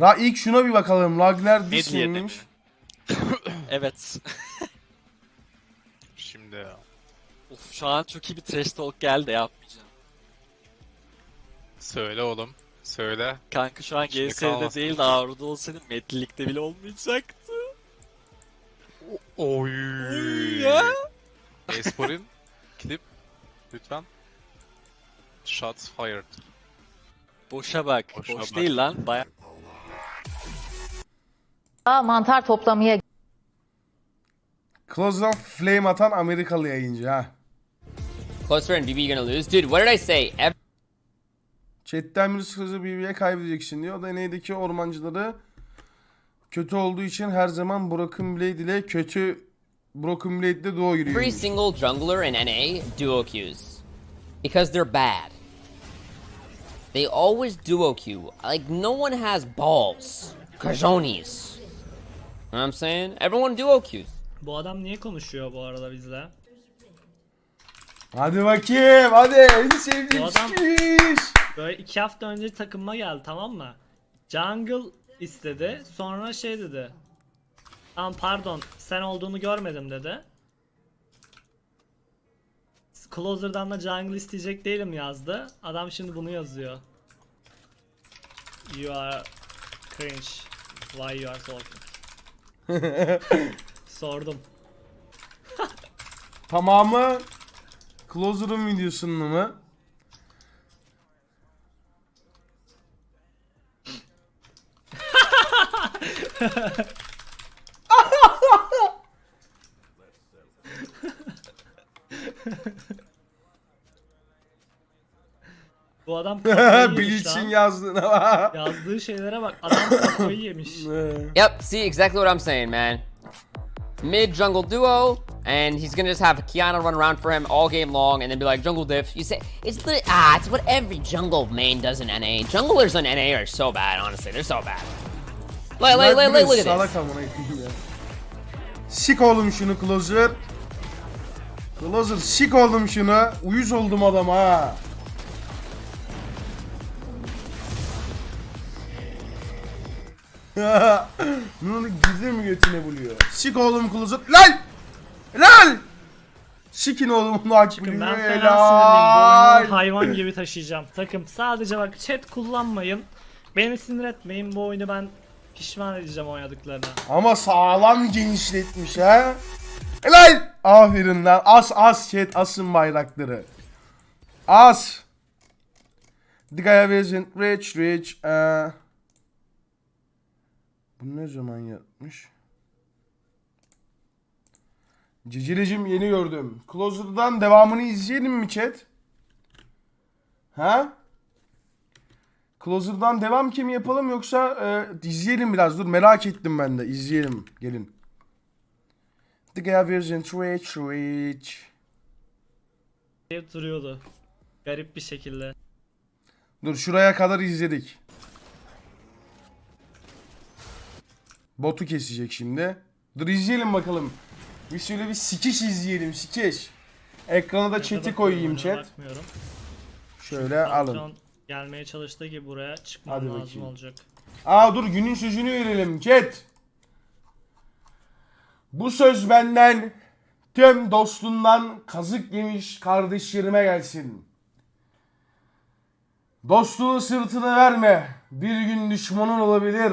Ra ilk şuna bir bakalım. Ragnar Disney'miş. Evet. Şimdi Uf şu an çok iyi bir trash talk geldi yapmayacağım. söyle oğlum. Söyle. Kanka şu an Şimdi GS'de kalmaz. değil de Avru'da olsaydı Medlilik'te bile olmayacaktı. Oy. ya. Espor'in klip lütfen. Shots fired. Boşa bak. Boşa Boş bak. değil lan. Baya mantar toplamaya Close'dan flame atan Amerikalı yayıncı ha. Closer and BB gonna lose? Dude, what did I say? Ev- Chatten bir sözü BB'ye kaybedeceksin diyor. O da NA'deki ormancıları kötü olduğu için her zaman Broken Blade ile kötü Broken Blade ile duo every single jungler in NA duo queues. Because they're bad. They always duo queue. Like, no one has balls. Cajonis. Know what I'm saying? Everyone duo queues. Bu adam niye konuşuyor bu arada bizle? Hadi bakayım hadi en sevdiğim Bu adam-. Böyle iki hafta önce takımıma geldi tamam mı? Jungle istedi. Sonra şey dedi. Tamam pardon sen olduğunu görmedim dedi. Closer'dan da jungle isteyecek değilim yazdı. Adam şimdi bunu yazıyor. You are cringe. Why you are talking? Sordum. Tamamı Closer'ın videosunun mu? Bu adam kafayı yemiş Bleach'in lan. yazdığına bak. Yazdığı şeylere bak. Adam kafayı yemiş. Yep, see exactly what I'm saying, man. Mid jungle duo, and he's gonna just have Kiana run around for him all game long, and then be like jungle diff. You say it's the ah, it's what every jungle main does in NA. Junglers in NA are so bad, honestly. They're so bad. Like, like, like, like, look at this. Salak amına koyayım ya. Sik oğlum şunu Closer. Closer sik oldum şunu. Uyuz oldum adama ha. oldu gizli mi götüne buluyor? Sik oğlum Closer. Lan! Lan! Sikin oğlum bunu aç Bakın ben fena sinirliyim. Bu oyunu hayvan gibi taşıyacağım. Takım sadece bak chat kullanmayın. Beni sinir etmeyin. Bu oyunu ben pişman edeceğim oynadıklarına. Ama sağlam genişletmiş ha. Helal. Aferin lan. As as chat asın bayrakları. As. The guy isn't rich rich. Ee, bu ne zaman yapmış? Cicilicim yeni gördüm. Closer'dan devamını izleyelim mi chat? Ha? Closer'dan devam kim yapalım yoksa e, izleyelim biraz dur merak ettim ben de izleyelim gelin. The isn't rich rich. Hep duruyordu. Garip bir şekilde. Dur şuraya kadar izledik. Botu kesecek şimdi. Dur izleyelim bakalım. Bir şöyle bir sikiş izleyelim sikiş. Ekrana da chat'i koyayım chat. Şöyle alın. Gelmeye çalıştığı gibi buraya çıkmam Hadi lazım bakayım. olacak. Aa dur günün sözünü verelim chat. Bu söz benden tüm dostundan kazık yemiş kardeşlerime gelsin. Dostluğun sırtını verme. Bir gün düşmanın olabilir.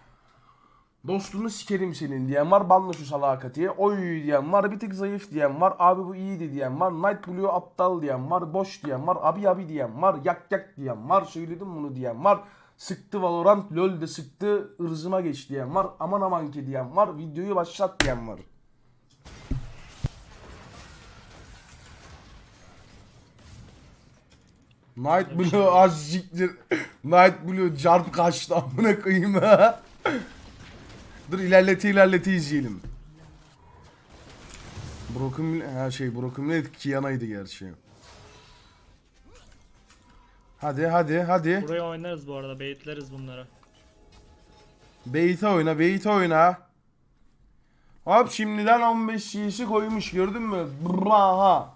Dostunu sikerim senin diyen var. Banla şu salakatiye. Oy diyen var. Bir tık zayıf diyen var. Abi bu iyiydi diyen var. Night Blue aptal diyen var. Boş diyen var. Abi abi diyen var. Yak yak diyen var. Söyledim bunu diyen var. Sıktı Valorant. LoL de sıktı. ırzıma geç diyen var. Aman aman ki diyen var. Videoyu başlat diyen var. Night Blue az siktir. Night Blue carp kaçtı amına koyayım ha. Dur ilerleti ilerleti izleyelim. Broken her şey Broken Blade Kiana'ydı gerçi. Hadi hadi hadi. Buraya oynarız bu arada. Baitleriz bunları. Beyte oyna, beyte oyna. Hop şimdiden 15 CS'i koymuş gördün mü? Braha.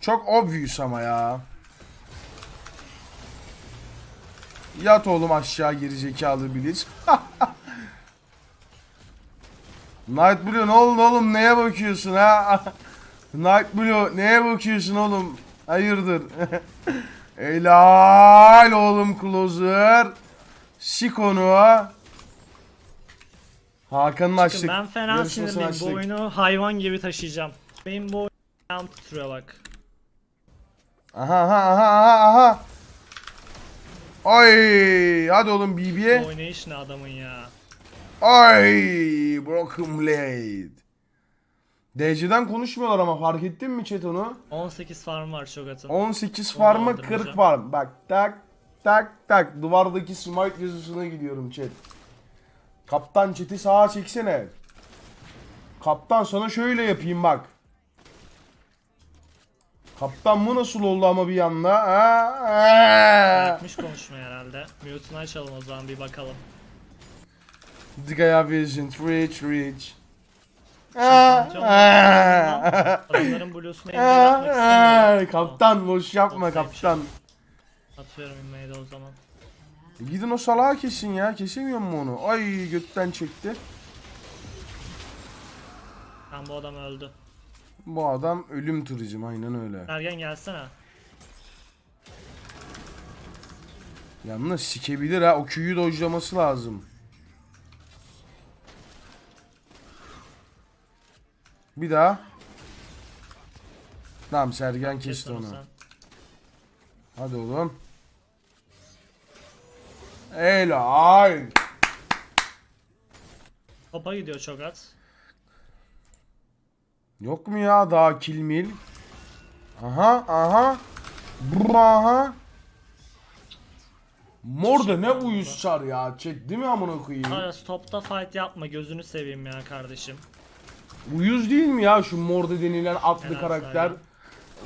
Çok obvious ama ya. Yat oğlum aşağı gerizekalı bilir. Night Blue ne oldu oğlum neye bakıyorsun ha? Night Blue neye bakıyorsun oğlum? Hayırdır? Helal oğlum closer. Sik onu. Hakan'ın açtık. Ben fena sinirliyim. Bu oyunu hayvan gibi taşıyacağım. Benim bu oyun ayağım titriyor bak. Aha aha aha aha aha. Ay hadi oğlum BB'ye. oynayış ne adamın ya. Ay Broken Blade. DC'den konuşmuyorlar ama fark ettin mi chat onu? 18 farm var Shogat'ın. 18 Onu farmı aldırmayacağım. 40 farm. Bak tak tak tak duvardaki smite yazısına gidiyorum chat. Kaptan chat'i sağa çeksene. Kaptan sana şöyle yapayım bak. Kaptan bu nasıl oldu ama bir yanda? Ha? Bırakmış konuşmayı herhalde. Mute'unu açalım o zaman bir bakalım. Have vision? Şampiyon Ha? Adamların blues'unu istemiyorum. Kaptan boş yapma kaptan. Atıyorum inmeyi de o zaman. Gidin o salağı kesin ya. Kesemiyor mu onu? Ay götten çekti. Ben bu adam öldü. Bu adam ölüm turizm aynen öyle. Sergen gelsene. Yalnız sikebilir ha. O Q'yu dojlaması lazım. Bir daha. Tamam Sergen kesti Kes onu sen. Hadi oğlum. Helal. Topa gidiyor Çogat. Yok mu ya daha kill mil? Aha aha. Brr, aha. Mor da ne uyuz çar ya. Çek değil mi amına koyayım? Hala stopta fight yapma gözünü seveyim ya kardeşim. Uyuz değil mi ya şu Morde denilen atlı Helal karakter?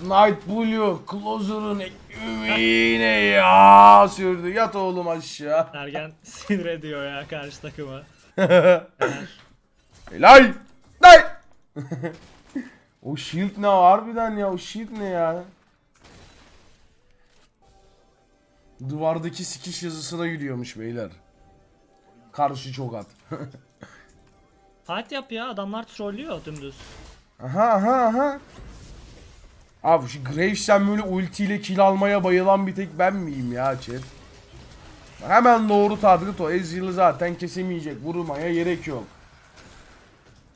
Night Blue, Closer'ın ümüğüne ya sürdü. Yat oğlum aşağı. Sergen sinir ediyor ya karşı takımı. Helal. Day. o shield ne harbiden ya o shield ne ya? Duvardaki sikiş yazısına gülüyormuş beyler. Karşı çok at. Fight yap ya adamlar trollüyor dümdüz. Aha aha aha. Abi şu Graves'ten böyle ultiyle kill almaya bayılan bir tek ben miyim ya chat? Hemen doğru target o. Ezreal'ı zaten kesemeyecek. Vurmaya gerek yok.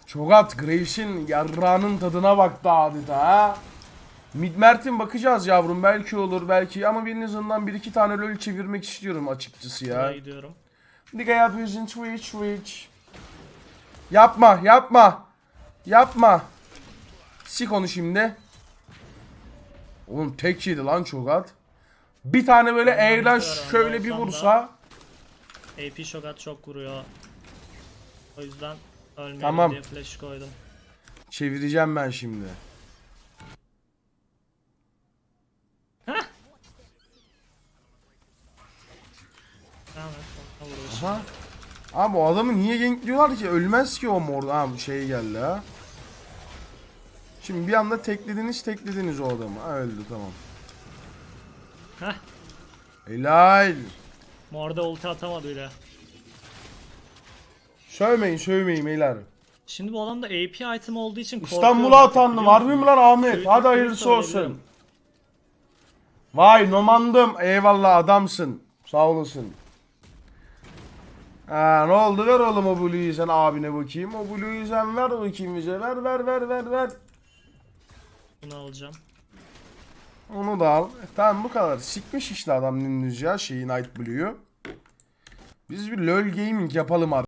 Çogat Graves'in yarrağının tadına baktı adeta ha. Midmert'in bakacağız yavrum belki olur belki ama bir en azından bir iki tane lol çevirmek istiyorum açıkçası ya. Buraya gidiyorum. Nigga yapıyorsun Twitch Twitch. Yapma yapma. Yapma. Sik onu şimdi. Oğlum tek yedi lan çok at. Bir tane böyle eğlen şöyle bir vursa. AP Shogat çok vuruyor. O yüzden ölmeyelim Tamam. diye flash koydum. Çevireceğim ben şimdi. Tamam ona. Aha. Abi o adamı niye gankliyorlar ki? Ölmez ki o mor. Ha bu şey geldi ha. Şimdi bir anda teklediniz teklediniz o adamı. Ha öldü tamam. Heh. Helal. Morda ulti atamadı bile. Sövmeyin sövmeyin beyler. Şimdi bu adamda AP item olduğu için İstanbul'a artık, atandı. biliyor Var mı musunuz? lan Ahmet? Hadi atmayı hayırlısı olsun. Vay nomandım. Eyvallah adamsın. Sağ olasın. Ha ne oldu ver oğlum o Blue'yu sen abine bakayım. O Blue'yu sen ver bakayım bize. Ver ver ver ver ver. Bunu alacağım. Onu da al. E, tamam bu kadar. Sikmiş işte adam dümdüz ya şeyi Night Blue'yu. Biz bir LoL Gaming yapalım artık.